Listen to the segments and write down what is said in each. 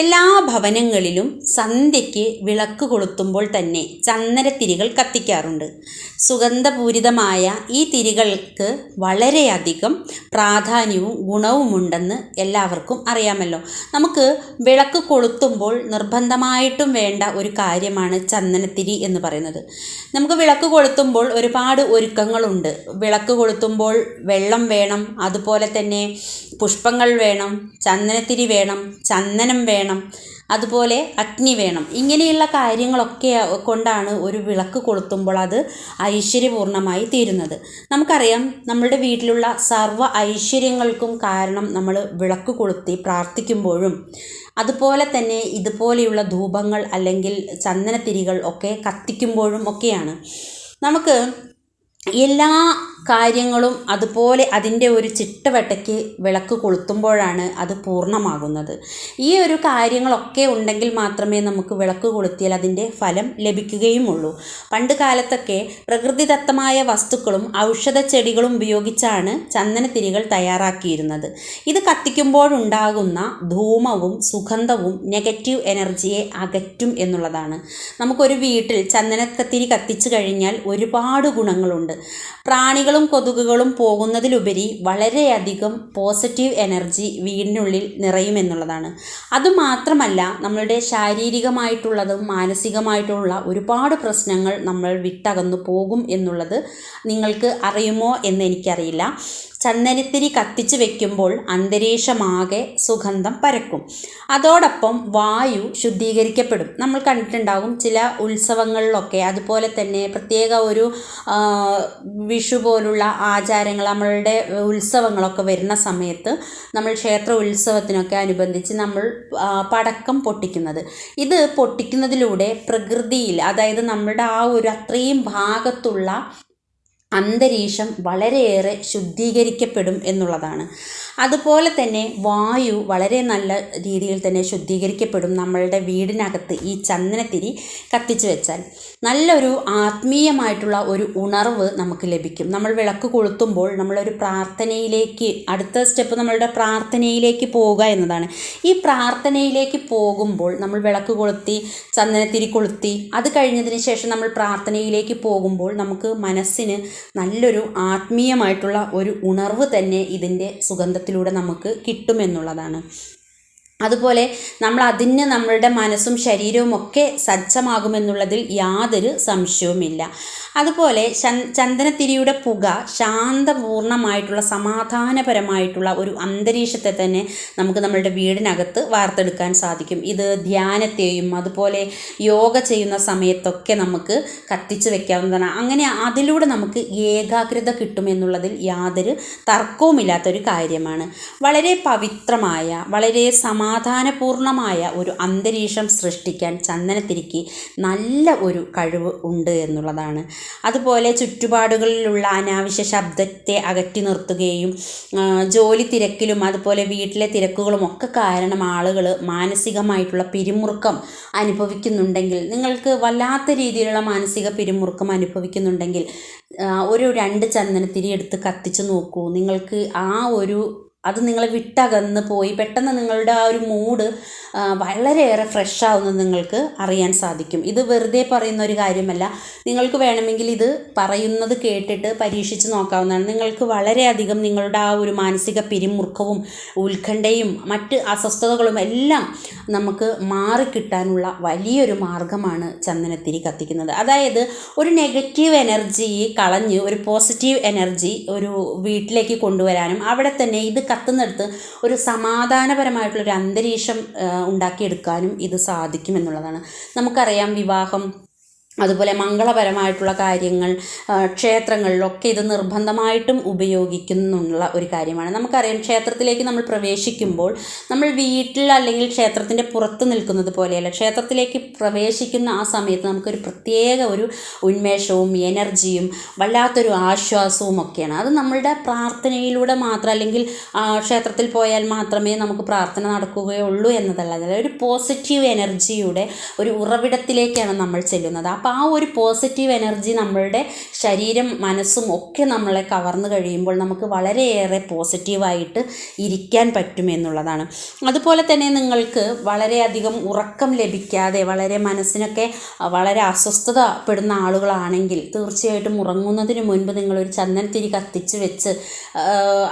എല്ലാ ഭവനങ്ങളിലും സന്ധ്യയ്ക്ക് വിളക്ക് കൊളുത്തുമ്പോൾ തന്നെ ചന്ദനത്തിരികൾ കത്തിക്കാറുണ്ട്. സുഗന്ധപൂരിതമായ ഈ തിരികൾക്ക് വളരെയധികം പ്രാധാന്യവും ഗുണവുമുണ്ടെന്ന് എല്ലാവർക്കും അറിയാമല്ലോ. നമുക്ക് വിളക്ക് കൊളുത്തുമ്പോൾ നിർബന്ധമായിട്ടും വേണ്ട ഒരു കാര്യമാണ് ചന്ദനത്തിരി എന്ന് പറയുന്നത്. നമുക്ക് വിളക്ക് കൊളുത്തുമ്പോൾ ഒരുപാട് ഒരുക്കങ്ങളുണ്ട്. വിളക്ക് കൊളുത്തുമ്പോൾ വെള്ളം വേണം അതുപോലെ തന്നെ പുഷ്പങ്ങൾ വേണം ചന്ദനത്തിരി വേണം ചന്ദനം വേണം അതുപോലെ അഗ്നി വേണം. ഇങ്ങനെയുള്ള കാര്യങ്ങളൊക്കെ കൊണ്ടാണ് ഒരു വിളക്ക് കൊളുത്തുമ്പോൾ അത് ഐശ്വര്യപൂർണമായി തീരുന്നത്. നമുക്കറിയാം നമ്മളുടെ വീട്ടിലുള്ള സർവ ഐശ്വര്യങ്ങൾക്കും കാരണം നമ്മൾ വിളക്ക് കൊളുത്തി പ്രാർത്ഥിക്കുമ്പോഴും അതുപോലെ തന്നെ ഇതുപോലെയുള്ള ധൂപങ്ങൾ അല്ലെങ്കിൽ ചന്ദനത്തിരികൾ ഒക്കെ കത്തിക്കുമ്പോഴും ഒക്കെയാണ്. നമുക്ക് എല്ലാ കാര്യങ്ങളും അതുപോലെ അതിന്റെ ഒരു ചിട്ടവട്ടയ്ക്ക് വിളക്ക് കൊളുത്തുമ്പോഴാണ് അത് പൂർണമാകുന്നത്. ഈ ഒരു കാര്യങ്ങളൊക്കെ ഉണ്ടെങ്കിൽ മാത്രമേ നമുക്ക് വിളക്ക് കൊളുത്തിയാൽ അതിന്റെ ഫലം ലഭിക്കുകയുമുള്ളൂ. പണ്ട് കാലത്തൊക്കെ പ്രകൃതിദത്തമായ വസ്തുക്കളും ഔഷധ ചെടികളും ഉപയോഗിച്ചാണ് ചന്ദനത്തിരികൾ തയ്യാറാക്കിയിരുന്നത്. ഇത് കത്തിക്കുമ്പോഴുണ്ടാകുന്ന ധൂമവും സുഗന്ധവും നെഗറ്റീവ് എനർജിയെ അകറ്റും എന്നുള്ളതാണ്. നമുക്കൊരു വീട്ടിൽ ചന്ദനക്കത്തിരി കത്തിച്ചു കഴിഞ്ഞാൽ ഒരുപാട് ഗുണങ്ങളുണ്ട്. പ്രാണികളും കൊതുകുകളും പോകുന്നതിലുപരി വളരെയധികം പോസിറ്റീവ് എനർജി വീടിനുള്ളിൽ നിറയുമെന്നുള്ളതാണ്. അതുമാത്രമല്ല നമ്മളുടെ ശാരീരികമായിട്ടുള്ളതും മാനസികമായിട്ടുള്ള ഒരുപാട് പ്രശ്നങ്ങൾ നമ്മൾ വിട്ടകന്നു പോകും എന്നുള്ളത് നിങ്ങൾക്ക് അറിയുമോ എന്ന് എനിക്കറിയില്ല. ചന്ദനത്തിരി കത്തിച്ചു വെക്കുമ്പോൾ അന്തരീക്ഷമാകെ സുഗന്ധം പരക്കും. അതോടൊപ്പം വായു ശുദ്ധീകരിക്കപ്പെടും. നമ്മൾ കണ്ടിട്ടുണ്ടാകും ചില ഉത്സവങ്ങളിലൊക്കെ അതുപോലെ തന്നെ പ്രത്യേക ഒരു വിഷു പോലുള്ള ആചാരങ്ങൾ നമ്മളുടെ ഉത്സവങ്ങളൊക്കെ വരുന്ന സമയത്ത് നമ്മൾ ക്ഷേത്ര ഉത്സവത്തിനൊക്കെ അനുബന്ധിച്ച് നമ്മൾ പടക്കം പൊട്ടിക്കുന്നത്. ഇത് പൊട്ടിക്കുന്നതിലൂടെ പ്രകൃതിയിൽ അതായത് നമ്മുടെ ആ ഒരു അത്രയും ഭാഗത്തുള്ള അന്തരീക്ഷം വളരെയേറെ ശുദ്ധീകരിക്കപ്പെടും എന്നുള്ളതാണ്. അതുപോലെ തന്നെ വായു വളരെ നല്ല രീതിയിൽ തന്നെ ശുദ്ധീകരിക്കപ്പെടും നമ്മളുടെ വീടിനകത്ത് ഈ ചന്ദനത്തിരി കത്തിച്ച് വെച്ചാൽ. നല്ലൊരു ആത്മീയമായിട്ടുള്ള ഒരു ഉണർവ് നമുക്ക് ലഭിക്കും. നമ്മൾ വിളക്ക് കൊളുത്തുമ്പോൾ നമ്മളൊരു പ്രാർത്ഥനയിലേക്ക് അടുത്ത സ്റ്റെപ്പ് നമ്മളുടെ പ്രാർത്ഥനയിലേക്ക് പോവുക എന്നതാണ്. ഈ പ്രാർത്ഥനയിലേക്ക് പോകുമ്പോൾ നമ്മൾ വിളക്ക് കൊളുത്തി ചന്ദനത്തിരി കൊളുത്തി അത് കഴിഞ്ഞതിന് ശേഷം നമ്മൾ പ്രാർത്ഥനയിലേക്ക് പോകുമ്പോൾ നമുക്ക് മനസ്സിന് നല്ലൊരു ആത്മീയമായിട്ടുള്ള ഒരു ഉണർവ് തന്നെ ഇതിന്റെ സുഗന്ധത്തിലൂടെ നമുക്ക് കിട്ടുമെന്നുള്ളതാണ്. അതുപോലെ നമ്മൾ അതിന് നമ്മളുടെ മനസ്സും ശരീരവും ഒക്കെ സജ്ജമാകുമെന്നുള്ളതിൽ യാതൊരു സംശയവുമില്ല. അതുപോലെ ചന്ദനത്തിരിയുടെ പുക ശാന്തപൂർണമായിട്ടുള്ള സമാധാനപരമായിട്ടുള്ള ഒരു അന്തരീക്ഷത്തെ തന്നെ നമുക്ക് നമ്മളുടെ വീടിനകത്ത് വാർത്തെടുക്കാൻ സാധിക്കും. ഇത് ധ്യാനത്തെയും അതുപോലെ യോഗ ചെയ്യുന്ന സമയത്തൊക്കെ നമുക്ക് കത്തിച്ച് വെക്കാവുന്നതാണ്. അങ്ങനെ അതിലൂടെ നമുക്ക് ഏകാഗ്രത കിട്ടുമെന്നുള്ളതിൽ യാതൊരു തർക്കവുമില്ലാത്തൊരു കാര്യമാണ്. വളരെ പവിത്രമായ വളരെ സമാ സമാധാനപൂർണമായ ഒരു അന്തരീക്ഷം സൃഷ്ടിക്കാൻ ചന്ദനത്തിരിക്ക് നല്ല ഒരു കഴിവ് ഉണ്ട് എന്നുള്ളതാണ്. അതുപോലെ ചുറ്റുപാടുകളിലുള്ള അനാവശ്യ ശബ്ദത്തെ അകറ്റി നിർത്തുകയും ജോലി തിരക്കിലും അതുപോലെ വീട്ടിലെ തിരക്കുകളും ഒക്കെ കാരണം ആളുകൾ മാനസികമായിട്ടുള്ള പിരിമുറുക്കം അനുഭവിക്കുന്നുണ്ടെങ്കിൽ നിങ്ങൾക്ക് വല്ലാത്ത രീതിയിലുള്ള മാനസിക പിരിമുറുക്കം അനുഭവിക്കുന്നുണ്ടെങ്കിൽ ഒരു രണ്ട് ചന്ദനത്തിരി എടുത്ത് കത്തിച്ച് നോക്കൂ. നിങ്ങൾക്ക് ആ ഒരു അത് നിങ്ങളെ വിട്ടകന്ന് പോയി പെട്ടെന്ന് നിങ്ങളുടെ ആ ഒരു മൂഡ് വളരെയേറെ ഫ്രഷ് ആവുന്നത് നിങ്ങൾക്ക് അറിയാൻ സാധിക്കും. ഇത് വെറുതെ പറയുന്ന ഒരു കാര്യമല്ല. നിങ്ങൾക്ക് വേണമെങ്കിൽ ഇത് പറയുന്നത് കേട്ടിട്ട് പരീക്ഷിച്ച് നോക്കാവുന്നതാണ്. നിങ്ങൾക്ക് വളരെയധികം നിങ്ങളുടെ ആ ഒരു മാനസിക പിരിമുറുക്കവും ഉത്കണ്ഠയും മറ്റ് അസ്വസ്ഥതകളും എല്ലാം നമുക്ക് മാറിക്കിട്ടാനുള്ള വലിയൊരു മാർഗമാണ് ചന്ദനത്തിരി കത്തിക്കുന്നത്. അതായത് ഒരു നെഗറ്റീവ് എനർജി കളഞ്ഞ് ഒരു പോസിറ്റീവ് എനർജി ഒരു വീട്ടിലേക്ക് കൊണ്ടുവരാനും അവിടെ തന്നെ ഇത് കത്തുന്നിടത്ത് ഒരു സമാധാനപരമായിട്ടുള്ളൊരു അന്തരീക്ഷം ഉണ്ടാക്കിയെടുക്കാനും ഇത് സാധിക്കുമെന്നുള്ളതാണ്. നമുക്കറിയാം വിവാഹം അതുപോലെ മംഗളപരമായിട്ടുള്ള കാര്യങ്ങൾ ക്ഷേത്രങ്ങളിലൊക്കെ ഇത് നിർബന്ധമായിട്ടും ഉപയോഗിക്കുന്നുള്ള ഒരു കാര്യമാണ്. നമുക്കറിയാം ക്ഷേത്രത്തിലേക്ക് നമ്മൾ പ്രവേശിക്കുമ്പോൾ നമ്മൾ വീട്ടിൽ അല്ലെങ്കിൽ ക്ഷേത്രത്തിന്റെ പുറത്ത് നിൽക്കുന്നത് പോലെയല്ല ക്ഷേത്രത്തിലേക്ക് പ്രവേശിക്കുന്ന ആ സമയത്ത് നമുക്കൊരു പ്രത്യേക ഒരു ഉന്മേഷവും എനർജിയും വല്ലാത്തൊരു ആശ്വാസവും ഒക്കെയാണ്. അത് നമ്മളുടെ പ്രാർത്ഥനയിലൂടെ മാത്രം അല്ലെങ്കിൽ ക്ഷേത്രത്തിൽ പോയാൽ മാത്രമേ നമുക്ക് പ്രാർത്ഥന നടക്കുകയുള്ളൂ എന്നതല്ല. ഒരു പോസിറ്റീവ് എനർജിയുടെ ഒരു ഉറവിടത്തിലേക്കാണ് നമ്മൾ ചെല്ലുന്നത്. ആ അപ്പോൾ ആ ഒരു പോസിറ്റീവ് എനർജി നമ്മളുടെ ശരീരം മനസ്സും ഒക്കെ നമ്മളെ കവർന്നു കഴിയുമ്പോൾ നമുക്ക് വളരെയേറെ പോസിറ്റീവായിട്ട് ഇരിക്കാൻ പറ്റുമെന്നുള്ളതാണ് അതുപോലെ തന്നെ നിങ്ങൾക്ക് വളരെയധികം ഉറക്കം ലഭിക്കാതെ വളരെ മനസ്സിനൊക്കെ വളരെ അസ്വസ്ഥതപ്പെടുന്ന ആളുകളാണെങ്കിൽ തീർച്ചയായിട്ടും ഉറങ്ങുന്നതിന് മുൻപ് നിങ്ങളൊരു ചന്ദനത്തിരി കത്തിച്ച് വെച്ച്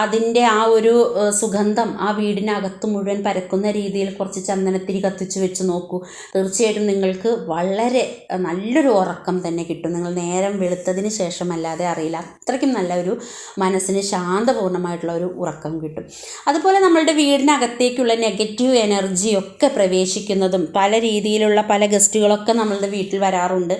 അതിന്റെ ആ ഒരു സുഗന്ധം ആ വീടിനകത്ത് മുഴുവൻ പരക്കുന്ന രീതിയിൽ കുറച്ച് ചന്ദനത്തിരി കത്തിച്ച് വെച്ച് നോക്കൂ. തീർച്ചയായിട്ടും നിങ്ങൾക്ക് വളരെ ഏഹ്, നല്ലൊരു ഉറക്കം തന്നെ കിട്ടും. നിങ്ങൾ നേരം വെളുത്തതിന് ശേഷമല്ലാതെ അറിയില്ല. അത്രയ്ക്കും നല്ലൊരു മനസ്സിന് ശാന്തപൂർണമായിട്ടുള്ള ഒരു ഉറക്കം കിട്ടും. അതുപോലെ നമ്മളുടെ വീടിനകത്തേക്കുള്ള നെഗറ്റീവ് എനർജി ഒക്കെ പ്രവേശിക്കുന്നതും പല രീതിയിലുള്ള പല ഗസ്റ്റുകളൊക്കെ നമ്മളുടെ വീട്ടിൽ വരാറുണ്ട്.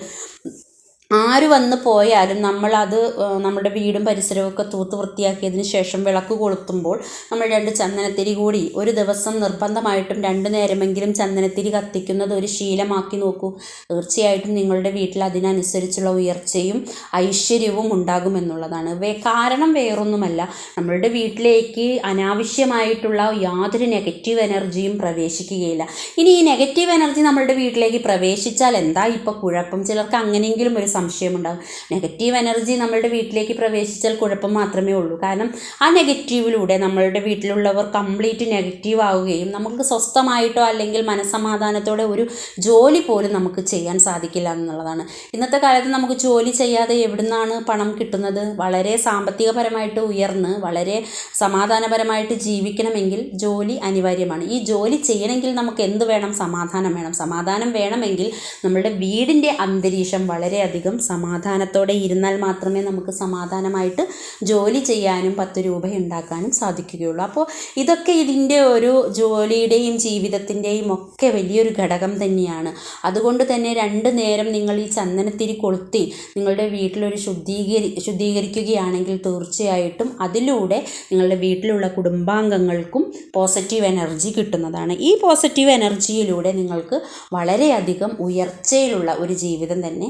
ആര് വന്ന് പോയാലും നമ്മളത് നമ്മുടെ വീടും പരിസരവും ഒക്കെ തൂത്ത് വൃത്തിയാക്കിയതിന് ശേഷം വിളക്ക് കൊളുത്തുമ്പോൾ നമ്മൾ രണ്ട് ചന്ദനത്തിരി കൂടി ഒരു ദിവസം നിർബന്ധമായിട്ടും രണ്ട് നേരമെങ്കിലും ചന്ദനത്തിരി കത്തിക്കുന്നത് ഒരു ശീലമാക്കി നോക്കൂ. തീർച്ചയായിട്ടും നിങ്ങളുടെ വീട്ടിൽ അതിനനുസരിച്ചുള്ള ഉയർച്ചയും ഐശ്വര്യവും ഉണ്ടാകുമെന്നുള്ളതാണ് വേ കാരണം വേറൊന്നുമല്ല. നമ്മളുടെ വീട്ടിലേക്ക് അനാവശ്യമായിട്ടുള്ള യാതൊരു നെഗറ്റീവ് എനർജിയും പ്രവേശിക്കുകയില്ല. ഇനി ഈ നെഗറ്റീവ് എനർജി നമ്മളുടെ വീട്ടിലേക്ക് പ്രവേശിച്ചാൽ എന്താ ഇപ്പോൾ കുഴപ്പം? ചിലർക്ക് അങ്ങനെയെങ്കിലും ഒരു സംശയമുണ്ടാകും. നെഗറ്റീവ് എനർജി നമ്മളുടെ വീട്ടിലേക്ക് പ്രവേശിച്ചാൽ കുഴപ്പം മാത്രമേ ഉള്ളൂ. കാരണം ആ നെഗറ്റീവിലൂടെ നമ്മളുടെ വീട്ടിലുള്ളവർ കംപ്ലീറ്റ് നെഗറ്റീവ് ആവുകയും നമുക്ക് സ്വസ്ഥമായിട്ടോ അല്ലെങ്കിൽ മനസ്സമാധാനത്തോടെ ഒരു ജോലി പോലും നമുക്ക് ചെയ്യാൻ സാധിക്കില്ല എന്നുള്ളതാണ്. ഇന്നത്തെ കാലത്ത് നമുക്ക് ജോലി ചെയ്യാതെ എവിടുന്നാണ് പണം കിട്ടുന്നത്? വളരെ സാമ്പത്തികപരമായിട്ട് ഉയർന്ന് വളരെ സമാധാനപരമായിട്ട് ജീവിക്കണമെങ്കിൽ ജോലി അനിവാര്യമാണ്. ഈ ജോലി ചെയ്യണമെങ്കിൽ നമുക്ക് എന്ത് വേണം? സമാധാനം വേണം. സമാധാനം വേണമെങ്കിൽ നമ്മളുടെ വീടിന്റെ അന്തരീക്ഷം വളരെയധികം സമാധാനത്തോടെ ഇരുന്നാൽ മാത്രമേ നമുക്ക് സമാധാനമായിട്ട് ജോലി ചെയ്യാനും പത്ത് രൂപ ഉണ്ടാക്കാനും സാധിക്കുകയുള്ളൂ. അപ്പോൾ ഇതൊക്കെ ഇതിന്റെ ഒരു ജോലിയുടെയും ജീവിതത്തിന്റെയും ഒക്കെ വലിയൊരു ഘടകം തന്നെയാണ്. അതുകൊണ്ട് തന്നെ രണ്ട് നേരം നിങ്ങൾ ഈ ചന്ദനത്തിരി കൊളുത്തി നിങ്ങളുടെ വീട്ടിലൊരു ശുദ്ധീകരി ശുദ്ധീകരിക്കുകയാണെങ്കിൽ തീർച്ചയായിട്ടും അതിലൂടെ നിങ്ങളുടെ വീട്ടിലുള്ള കുടുംബാംഗങ്ങൾക്കും പോസിറ്റീവ് എനർജി കിട്ടുന്നതാണ്. ഈ പോസിറ്റീവ് എനർജിയിലൂടെ നിങ്ങൾക്ക് വളരെയധികം ഉയർച്ചയിലുള്ള ഒരു ജീവിതം തന്നെ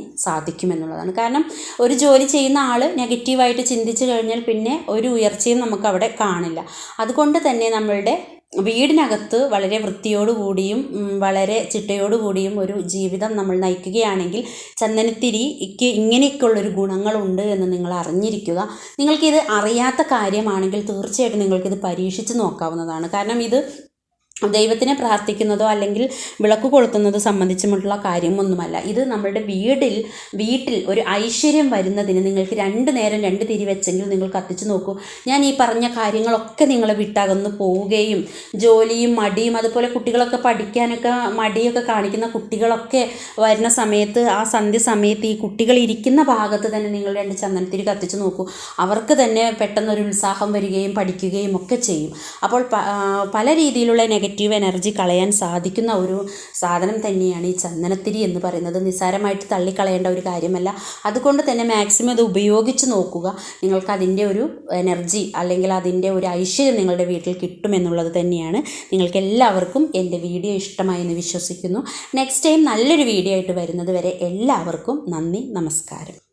സാധിക്കുമെന്നുള്ളതാണ് കാരണം ഒരു ജോലി ചെയ്യുന്ന ആൾ നെഗറ്റീവായിട്ട് ചിന്തിച്ചു കഴിഞ്ഞാൽ പിന്നെ ഒരു ഉയർച്ചയും നമുക്ക് അവിടെ കാണില്ല. അതുകൊണ്ട് തന്നെ നമ്മളുടെ വീടിനകത്ത് വളരെ വൃത്തിയോടുകൂടിയും വളരെ ചിട്ടയോടുകൂടിയും ഒരു ജീവിതം നമ്മൾ നയിക്കുകയാണെങ്കിൽ ചന്ദനത്തിരിക്ക് ഇങ്ങനെയൊക്കെയുള്ളൊരു ഗുണങ്ങളുണ്ട് എന്ന് നിങ്ങൾ അറിഞ്ഞിരിക്കുക. നിങ്ങൾക്കിത് അറിയാത്ത കാര്യമാണെങ്കിൽ തീർച്ചയായിട്ടും നിങ്ങൾക്കിത് പരീക്ഷിച്ച് നോക്കാവുന്നതാണ്. കാരണം ഇത് ദൈവത്തിനെ പ്രാർത്ഥിക്കുന്നതോ അല്ലെങ്കിൽ വിളക്ക് കൊളുത്തുന്നതോ സംബന്ധിച്ചുമുള്ള കാര്യമൊന്നുമല്ല. ഇത് നമ്മുടെ വീടിൽ വീട്ടിൽ ഒരു ഐശ്വര്യം വരുന്നതിന് നിങ്ങൾക്ക് രണ്ട് നേരം രണ്ട് തിരി വെച്ചെങ്കിൽ നിങ്ങൾ കത്തിച്ച് നോക്കൂ. ഞാൻ ഈ പറഞ്ഞ കാര്യങ്ങളൊക്കെ നിങ്ങളെ വിട്ടകന്ന് പോവുകയും ജോലിയും മടിയും അതുപോലെ കുട്ടികളൊക്കെ പഠിക്കാനൊക്കെ മടിയൊക്കെ കാണിക്കുന്ന കുട്ടികളൊക്കെ വരുന്ന സമയത്ത് ആ സന്ധ്യ സമയത്ത് ഈ കുട്ടികൾ ഇരിക്കുന്ന ഭാഗത്ത് തന്നെ നിങ്ങൾ രണ്ട് ചന്ദനത്തിരി കത്തിച്ച് നോക്കൂ. അവർക്ക് തന്നെ പെട്ടെന്നൊരു ഉത്സാഹം വരികയും പഠിക്കുകയും ഒക്കെ ചെയ്യും. അപ്പോൾ പല രീതിയിലുള്ള നെഗറ്റീവ് എനർജി കളയാൻ സാധിക്കുന്ന ഒരു സാധനം തന്നെയാണ് ഈ ചന്ദനത്തിരി എന്ന് പറയുന്നത്. നിസ്സാരമായിട്ട് തള്ളിക്കളയേണ്ട ഒരു കാര്യമല്ല. അതുകൊണ്ട് തന്നെ മാക്സിമം അത് ഉപയോഗിച്ച് നോക്കുക. നിങ്ങൾക്ക് അതിന്റെ ഒരു എനർജി അല്ലെങ്കിൽ അതിന്റെ ഒരു ഐശ്വര്യം നിങ്ങളുടെ വീട്ടിൽ കിട്ടുമെന്നുള്ളത് തന്നെയാണ്. നിങ്ങൾക്ക് എല്ലാവർക്കും എന്റെ വീഡിയോ ഇഷ്ടമായി എന്ന് വിശ്വസിക്കുന്നു. നെക്സ്റ്റ് ടൈം നല്ലൊരു വീഡിയോ ആയിട്ട് വരുന്നത് വരെ എല്ലാവർക്കും നന്ദി നമസ്കാരം.